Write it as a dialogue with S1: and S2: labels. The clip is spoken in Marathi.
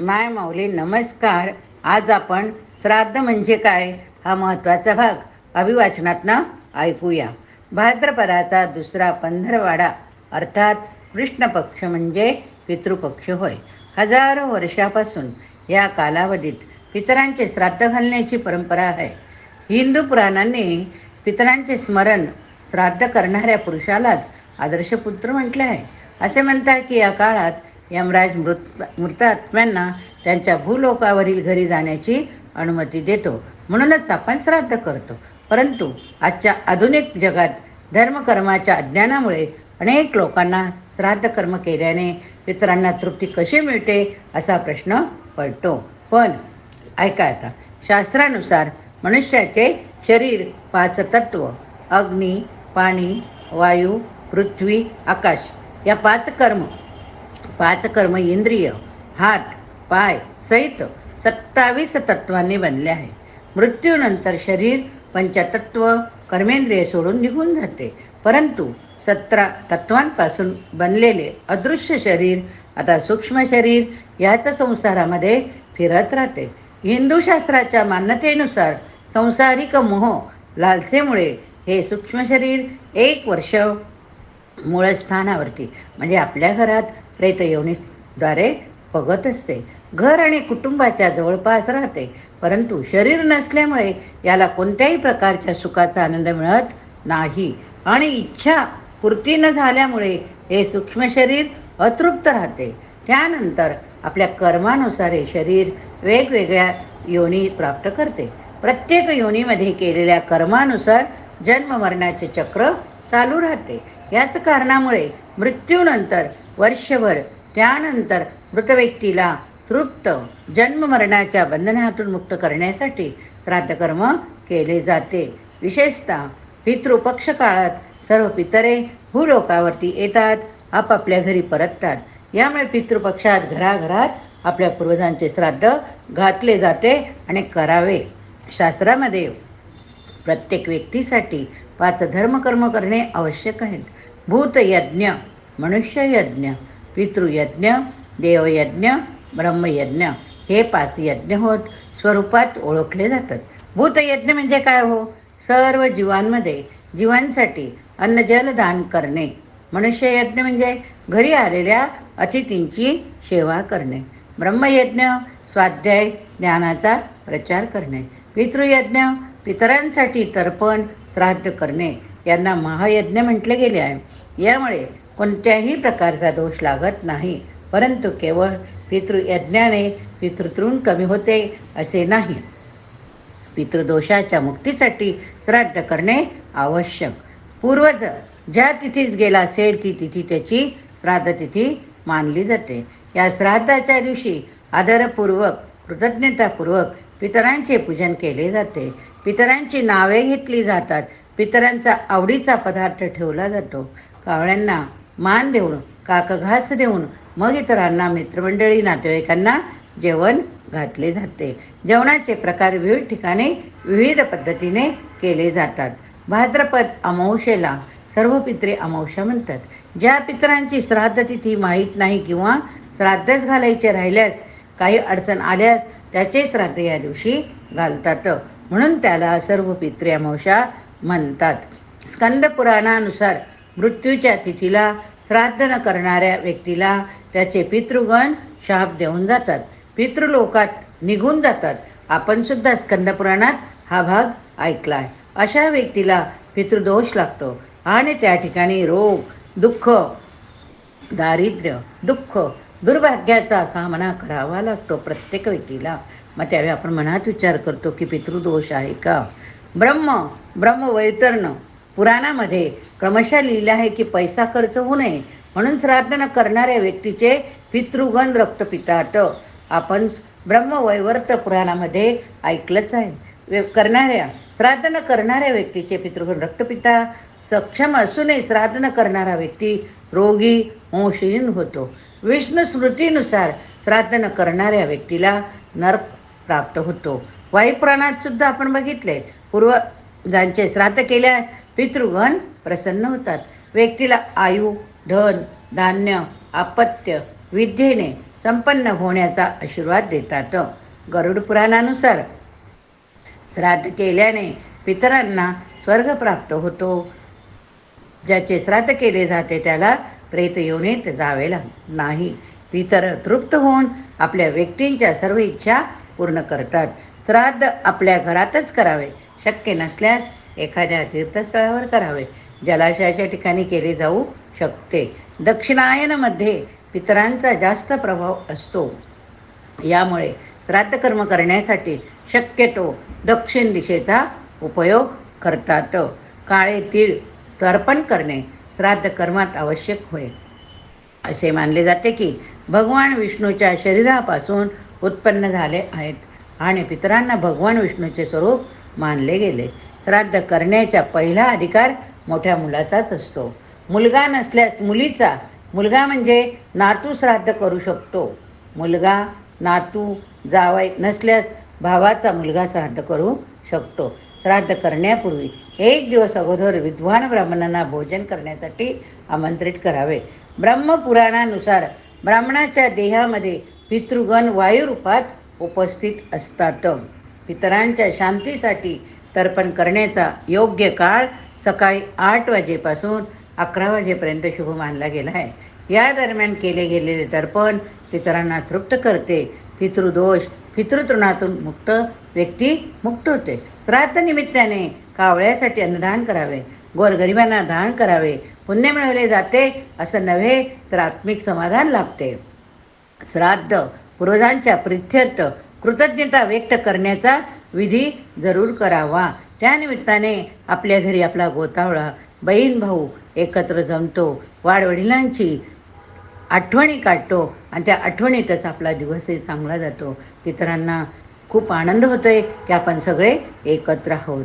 S1: माय माऊली नमस्कार. आज आपण श्राद्ध म्हणजे काय? हा महत्त्वाचा भाग. अभिवाचनातनं ऐकूया. भाद्रपदाचा दुसरा पंधरवाडा अर्थात कृष्ण पक्ष म्हणजे पितृपक्ष होय. हजारो वर्षापासून या कालावधीत पितरांचे श्राद्ध घालण्याची परंपरा आहे. हिंदू पुराणांनी पितरांचे स्मरण श्राद्ध करणाऱ्या पुरुषालाच आदर्शपुत्र म्हटले आहे. असे म्हणतात की या काळात यमराज मृत मृतात्म्यांना त्यांच्या भूलोकावरील घरी जाण्याची अनुमती देतो. म्हणूनच आपण श्राद्ध करतो. परंतु आजच्या आधुनिक जगात धर्मकर्माच्या अज्ञानामुळे अनेक लोकांना श्राद्ध कर्म केल्याने पितरांना तृप्ती कशी मिळते असा प्रश्न पडतो. पण ऐका आता. शास्त्रानुसार मनुष्याचे शरीर पाच तत्व अग्नी पाणी वायू पृथ्वी आकाश या पाच कर्म पाच कर्म इंद्रिय हात पाय सहित सत्तावीस तत्वांनी बनले आहे. मृत्यूनंतर शरीर पंचतत्व कर्मेंद्रिय सोडून निघून जाते. परंतु सतरा तत्वांपासून बनलेले अदृश्य शरीर आता सूक्ष्म शरीर याच संसारामध्ये फिरत राहते. हिंदू शास्त्राच्या मान्यतेनुसार संसारिक मोह लालसेमुळे हे सूक्ष्म शरीर एक वर्ष मूळस्थानावरती म्हणजे आपल्या घरात प्रेतयोनीद्वारे बघत असते. घर आणि कुटुंबाच्या जवळपास राहते परंतु शरीर नसल्यामुळे याला कोणत्याही प्रकारच्या सुखाचा आनंद मिळत नाही आणि इच्छा पूर्ती न झाल्यामुळे हे सूक्ष्म शरीर अतृप्त राहते. त्यानंतर आपल्या कर्मानुसार हे शरीर वेगवेगळ्या योनी प्राप्त करते. प्रत्येक योनीमध्ये केलेल्या कर्मानुसार जन्म मरणाचे चक्र चालू राहते. याच कारणामुळे मृत्यूनंतर वर्षभर. त्यानंतर मृत व्यक्तीला तृप्त जन्म मरणाच्या बंधनातून मुक्त करण्यासाठी श्राद्धकर्म केले जाते. विशेषतः पितृपक्ष काळात सर्व पितरे भूलोकावरती येतात आपापल्या घरी परततात. यामुळे पितृपक्षात घराघरात आपल्या पूर्वजांचे श्राद्ध घातले जाते आणि करावे. शास्त्रामध्ये प्रत्येक व्यक्तीसाठी पाच धर्मकर्म करणे आवश्यक आहेत. भूतयज्ञ मनुष्ययज्ञ पितृयज्ञ देवयज्ञ ब्रह्मयज्ञ हे पाच यज्ञ होत स्वरूपात ओळखले जातात. भूतयज्ञ म्हणजे काय हो? सर्व जीवांमध्ये जीवांसाठी अन्नजल दान करणे. मनुष्ययज्ञ म्हणजे घरी आलेल्या अतिथींची सेवा करणे. ब्रह्मयज्ञ स्वाध्याय ज्ञानाचा प्रचार करणे. पितृयज्ञ पितरांसाठी तर्पण श्राद्ध करणे. यांना महायज्ञ म्हटले गेले आहे. यामुळे कोणत्याही प्रकारचा दोष लागत नाही. परंतु केवळ पितृयज्ञाने पितृतृण कमी होते असे नाही. पितृदोषाच्या मुक्तीसाठी श्राद्ध करणे आवश्यक. पूर्वज ज्या तिथीच गेला असेल ती तिथी त्याची श्राद्ध तिथी मानली जाते. या श्राद्धाच्या दिवशी आदरपूर्वक कृतज्ञतापूर्वक पितरांचे पूजन केले जाते. पितरांची नावे घेतली जातात. पितरांचा आवडीचा पदार्थ ठेवला जातो. कावळ्यांना मान देऊन काकघास देऊन मग इतरांना मित्रमंडळी नातेवाईकांना जेवण घातले जाते. जेवणाचे प्रकार विविध ठिकाणी विविध पद्धतीने केले जातात. भाद्रपद अमावशेला सर्व पित्रे अमावशा म्हणतात. ज्या पितरांची श्राद्ध तिथी माहीत नाही किंवा श्राद्धच घालायचे राहिल्यास काही अडचण आल्यास त्याचे श्राद्ध या दिवशी घालतात. म्हणून त्याला सर्व पित्रे अमावशा म्हणतात. स्कंद पुराणानुसार मृत्यूच्या तिथीला श्राद्ध न करणाऱ्या व्यक्तीला त्याचे पितृगण शाप देऊन जातात. पितृलोकात निघून जातात. आपण सुद्धा स्कंदपुराणात हा भाग ऐकला आहे अशा व्यक्तीला पितृदोष लागतो आणि त्या ठिकाणी रोग दुःख दारिद्र्य दुःख दुर्भाग्याचा सामना करावा लागतो प्रत्येक व्यक्तीला. मग त्यावेळी आपण मनात विचार करतो की पितृदोष आहे का? ब्रह्म ब्रह्मवैतर्ण पुराणामध्ये क्रमशः लिहिलं आहे की पैसा खर्च होऊ नये म्हणून श्राद्ध न करणाऱ्या व्यक्तीचे पितृगण रक्त पितात आपण ब्रह्मवैवर्त पुराणामध्ये ऐकलंच आहे. करणाऱ्या श्राद्ध न करणाऱ्या व्यक्तीचे पितृगण रक्तपिता सक्षम असूनही श्राद्ध न करणारा व्यक्ती रोगी होशहीन होतो. विष्णू स्मृतीनुसार श्राद्ध न करणाऱ्या व्यक्तीला नर्क प्राप्त होतो. वायुपुराणात सुद्धा आपण बघितले पूर्व ज्यांचे श्राद्ध केल्यास पितृगण प्रसन्न होतात. व्यक्तीला आयु धन धान्य आपत्य विद्येने संपन्न होण्याचा आशीर्वाद देतात. गरुड पुराणानुसार श्राद्ध केल्याने पितरांना स्वर्ग प्राप्त होतो. ज्याचे श्राद्ध केले जाते त्याला प्रेत योनीत जावे लाग नाही. पितर तृप्त होऊन आपल्या व्यक्तींच्या सर्व इच्छा पूर्ण करतात. श्राद्ध आपल्या घरातच करावे. शक्य नसल्यास एखाद्या तीर्थस्थळावर करावे. जलाशयाच्या ठिकाणी केले जाऊ शकते. दक्षिणायनमध्ये पितरांचा जास्त प्रभाव असतो. यामुळे श्राद्धकर्म करण्यासाठी शक्यतो दक्षिण दिशेचा उपयोग करतात. काळे तीळ तर्पण करणे श्राद्ध कर्मात आवश्यक होय. असे मानले जाते की भगवान विष्णूच्या शरीरापासून उत्पन्न झाले आहेत आणि पितरांना भगवान विष्णूचे स्वरूप मानले गेले. श्राद्ध करण्याचा पहिला अधिकार मोठ्या मुलाचाच असतो. मुलगा नसल्यास मुलीचा मुलगा म्हणजे नातू श्राद्ध करू शकतो. मुलगा नातू जावई नसल्यास भावाचा मुलगा श्राद्ध करू शकतो. श्राद्ध करण्यापूर्वी एक दिवस अगोदर विद्वान ब्राह्मणांना भोजन करण्यासाठी आमंत्रित करावे. ब्रह्मपुराणानुसार ब्राह्मणाच्या देहामध्ये पितृगण वायुरूपात उपस्थित असतात. पितरांच्या शांतीसाठी तर्पण करण्याचा योग्य काळ सकाळी आठ वाजेपासून अकरा वाजेपर्यंत शुभ मानला गेला आहे. या दरम्यान केले गेलेले तर्पण पितरांना तृप्त करते. पितृदोष पितृतृणातून मुक्त व्यक्ती मुक्त होते. श्राद्धनिमित्ताने कावळ्यासाठी अन्नदान करावे. गोरगरिबांना दान करावे. पुण्य मिळवले जाते असं नव्हे तर आत्मिक समाधान लाभते. श्राद्ध पूर्वजांच्या प्रित्यर्थ कृतज्ञता व्यक्त करण्याचा विधी जरूर करावा. त्यानिमित्ताने आपल्या घरी आपला गोतावळा बहीण भाऊ एकत्र जमतो. वाडवडिलांची आठवणी काढतो आणि त्या आठवणीतच आपला दिवसही चांगला जातो. इतरांना खूप आनंद होतोय की आपण सगळे एकत्र आहोत.